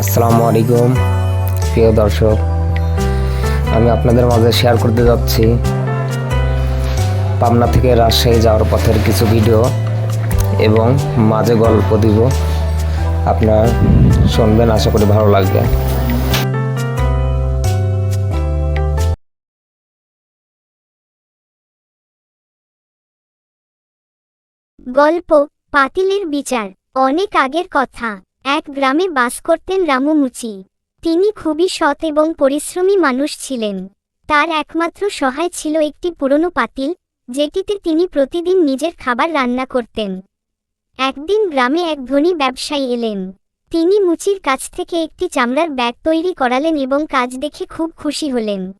আসসালামু আলাইকুম। প্রিয় দর্শক, আমি আপনাদের মাঝে শেয়ার করতে যাচ্ছি পাবনা থেকে রাজশাহী যাওয়ার পথের কিছু ভিডিও এবং মাঝে গল্প দিব। আপনার শুনবেন, আশা করি ভালো লাগবে। গল্প, পাতিলের বিচার, অনেক আগের কথা। এক গ্রামে বাস করতেন রামু মুচি। তিনি খুবই সৎ এবং পরিশ্রমী মানুষ ছিলেন। তার একমাত্র সহায় ছিল একটি পুরনো পাতিল, যেটিতে তিনি প্রতিদিন নিজের খাবার রান্না করতেন। একদিন গ্রামে এক ধনী ব্যবসায়ী এলেন। তিনি মুচির কাছ থেকে একটি চামড়ার ব্যাগ তৈরি করালেন এবং কাজ দেখে খুব খুশি হলেন।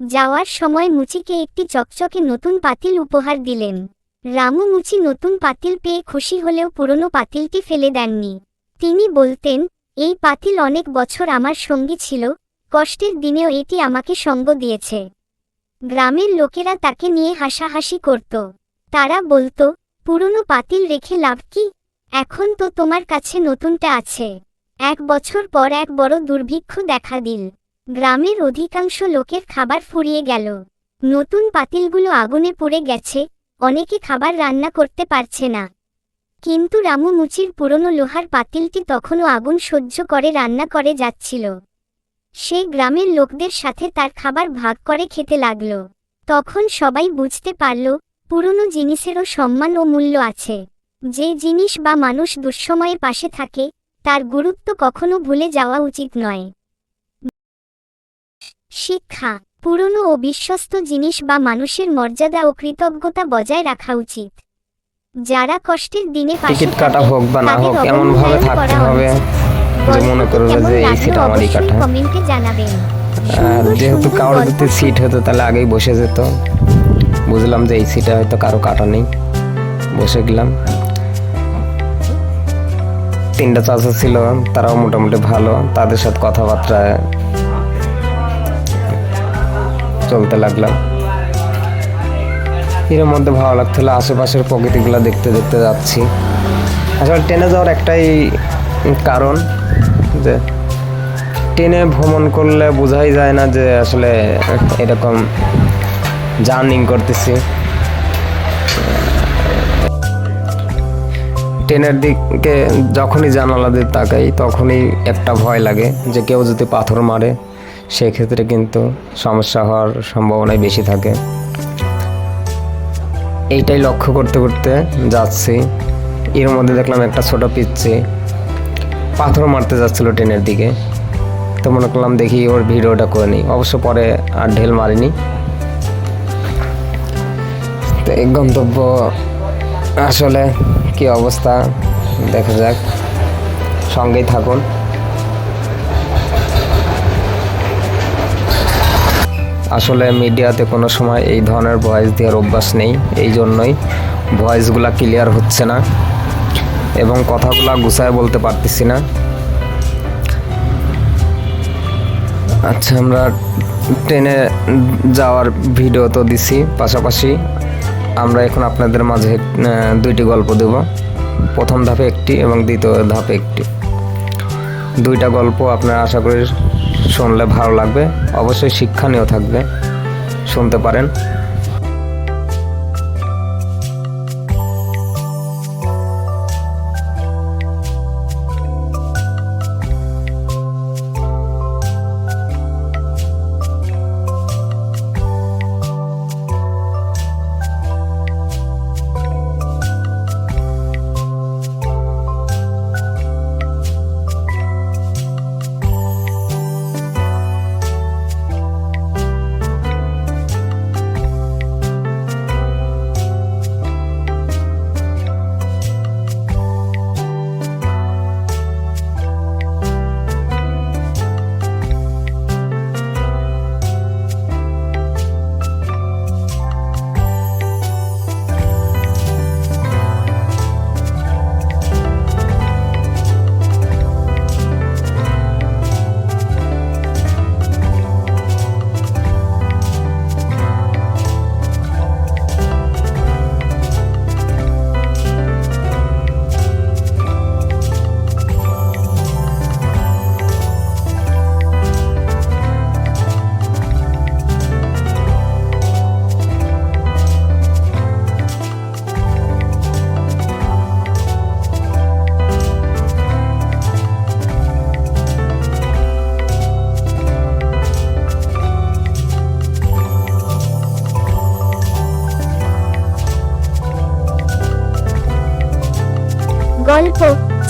যাওয়ার সময় মুচিকে একটি চকচকে নতুন পাতিল উপহার দিলেন। রামু মুচি নতুন পাতিল পেয়ে খুশি হলেও পুরনো পাতিলটি ফেলে দেননি। তিনি বলতেন, এই পাতিল অনেক বছর আমার সঙ্গী ছিল, কষ্টের দিনেও এটি আমাকে সঙ্গ দিয়েছে। গ্রামের লোকেরা তাকে নিয়ে হাসাহাসি করত। তারা বলতো, পুরনো পাতিল রেখে লাভ কি? এখন তো তোমার কাছে নতুনটা আছে। এক বছর পর এক বড় দুর্ভিক্ষ দেখা দিল। গ্রামের অধিকাংশ লোকের খাবার ফুরিয়ে গেল। নতুন পাতিলগুলো আগুনে পড়ে গেছে, অনেকে খাবার রান্না করতে পারছে না। কিন্তু রামু মুচির পুরনো লোহার পাতিলটি তখনও আগুন সহ্য করে, রান্না করে যাচ্ছিল। সে গ্রামের লোকদের সাথে তার খাবার ভাগ করে খেতে লাগল। তখন সবাই বুঝতে পারল, পুরনো জিনিসেরও সম্মান ও মূল্য আছে। যে জিনিস বা মানুষ দুঃসময়ে পাশে থাকে, তার গুরুত্ব কখনো ভুলে যাওয়া উচিত নয়। শিক্ষা, পুরনো ও বিশ্বস্ত জিনিস বা মানুষের মর্যাদা ও কৃতজ্ঞতা বজায় রাখা উচিত। যারা কষ্টের দিনে টিকিট কাটা হোক বা না হোক এমন ভাবে থাকতে হবে যে মনে করবে যে এই সিট আমারই কাটা। কমেন্টে জানাবেন। আর যেহেতু কারোর যদি সিট হতো তাহলে আগেই বসে যেত। বুঝলাম যে এই সিটে হয়তো কারও কাটা নেই। বসে গেলাম। তিনটা চাচা ছিল তারাও মোটামুটি ভালো। তাদের সাথে কথাবার্তা চলতে লাগলাম। এর মধ্যে ভালো লাগছিল, আশেপাশের প্রকৃতিগুলো দেখতে দেখতে যাচ্ছি। আসলে ট্রেনে যাওয়ার একটাই কারণ যে ট্রেনে ভ্রমণ করলে বোঝাই যায় না যে আসলে এরকম জার্নিং করতেছি। ট্রেনের দিকে যখনই জানালা দিয়ে তাকাই, তখনই একটা ভয় লাগে যে কেউ যদি পাথর মারে, সেক্ষেত্রে কিন্তু সমস্যা হওয়ার সম্ভাবনাই বেশি থাকে। এইটাই লক্ষ্য করতে করতে যাচ্ছি। এর মধ্যে দেখলাম একটা ছোট পিচ্ছি পাথর মারতে যাচ্ছিল ট্রেনের দিকে। তো মনে করলাম দেখি ওর ভিডিওটা করে নিই। অবশ্য পরে আর ঢেল মারিনি। তো এই গন্তব্য আসলে কি অবস্থা? দেখা যাক। সঙ্গেই থাকুন। আসলে মিডিয়াতে কোনো সময় এই ধরনের ভয়েস দেওয়ার অভ্যাস নেই, এই জন্যই ভয়েসগুলা ক্লিয়ার হচ্ছে না এবং কথাগুলা গুছায় বলতে পারতেছি না। আচ্ছা আমরা ট্রেনে যাওয়ার ভিডিও তো দিছি, পাশাপাশি আমরা এখন আপনাদের মাঝে দুইটি গল্প দেব। প্রথম ধাপে একটি এবং দ্বিতীয় ধাপে একটি। দুইটা গল্প আপনারা আশা করি শুনলে ভালো লাগবে। অবশ্যই শিক্ষণীয় থাকবে। শুনতে পারেন।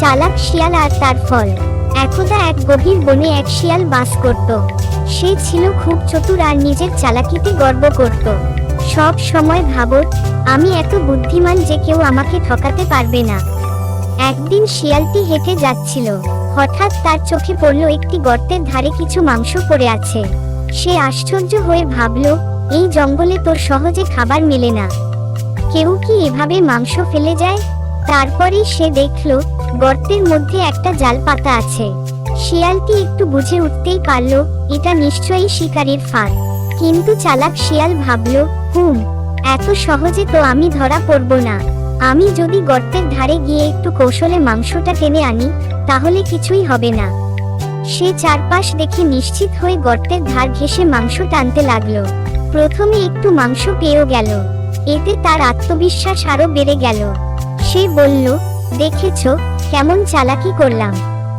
চালাক শিয়াল আর তার ফল। একদা এক গভীর বনে এক শিয়াল বাস করত। সে ছিল খুব চতুর আর নিজের চালাকিতে গর্ব করত। সব সময় ভাবত, আমি এত বুদ্ধিমান যে কেউ আমাকে ঠকাতে পারবে না। একদিন শিয়ালটি হেঁটে যাচ্ছিল। হঠাৎ তার চোখে পড়ল একটি গর্তের ধারে কিছু মাংস পড়ে আছে। সে আশ্চর্য হয়ে ভাবল, এই জঙ্গলে তোর সহজে খাবার মেলে না। কেউ কি এভাবে মাংস ফেলে যায়? তারপরেই সে দেখল, গর্তের মধ্যে একটা জাল পাতা আছে। শিয়ালটি একটু বুঝে উঠতেই পারল, এটা নিশ্চয়ই শিকারীর ফাঁদ। কিন্তু চালাক শিয়াল ভাবল, হুম, এত সহজে তো আমি ধরা পড়ব না। আমি যদি গর্তের ধারে গিয়ে একটু কৌশলে মাংসটা টেনে আনি, তাহলে কিছুই হবে না। সে চারপাশ দেখে নিশ্চিত হয়ে গর্তের ধার ঘেঁষে মাংস টানতে লাগল। প্রথমে একটু মাংস পেয়েও গেল। এতে তার আত্মবিশ্বাস আরও বেড়ে গেল। সে বলল, দেখেছ, কেমন চালাকি করলাম।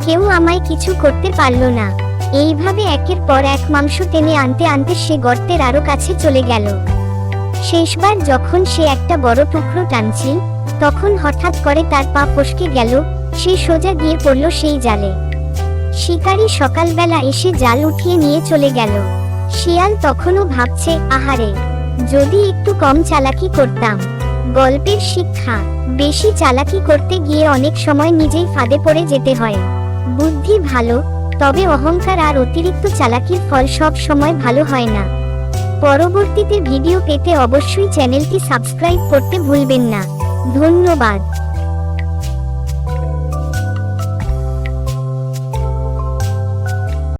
কেউ আমায় কিছু করতে পারল না। এইভাবে একের পর এক মাংস টেনে আনতে আনতে সে গর্তের আরও কাছে চলে গেল। শেষবার যখন সে একটা বড় টুকরো টানছিল, তখন হঠাৎ করে তার পা ফসকে গেল, সে সোজা গিয়ে পড়ল সেই জালে। শিকারী সকালবেলা এসে জাল উঠিয়ে নিয়ে চলে গেল। শিয়াল তখনও ভাবছে, আহারে, যদি একটু কম চালাকি করতাম। গল্পের শিক্ষা। বেশি চালাকি করতে গিয়ে অনেক সময় নিজেই ফাঁদে পড়ে যেতে হয়। বুদ্ধি ভালো, তবে অহংকার আর অতিরিক্ত চালাকির ফল সব সময় ভালো হয় না। পরবর্তীতে ভিডিও পেতে অবশ্যই চ্যানেলটি সাবস্ক্রাইব করতে ভুলবেন না। ধন্যবাদ।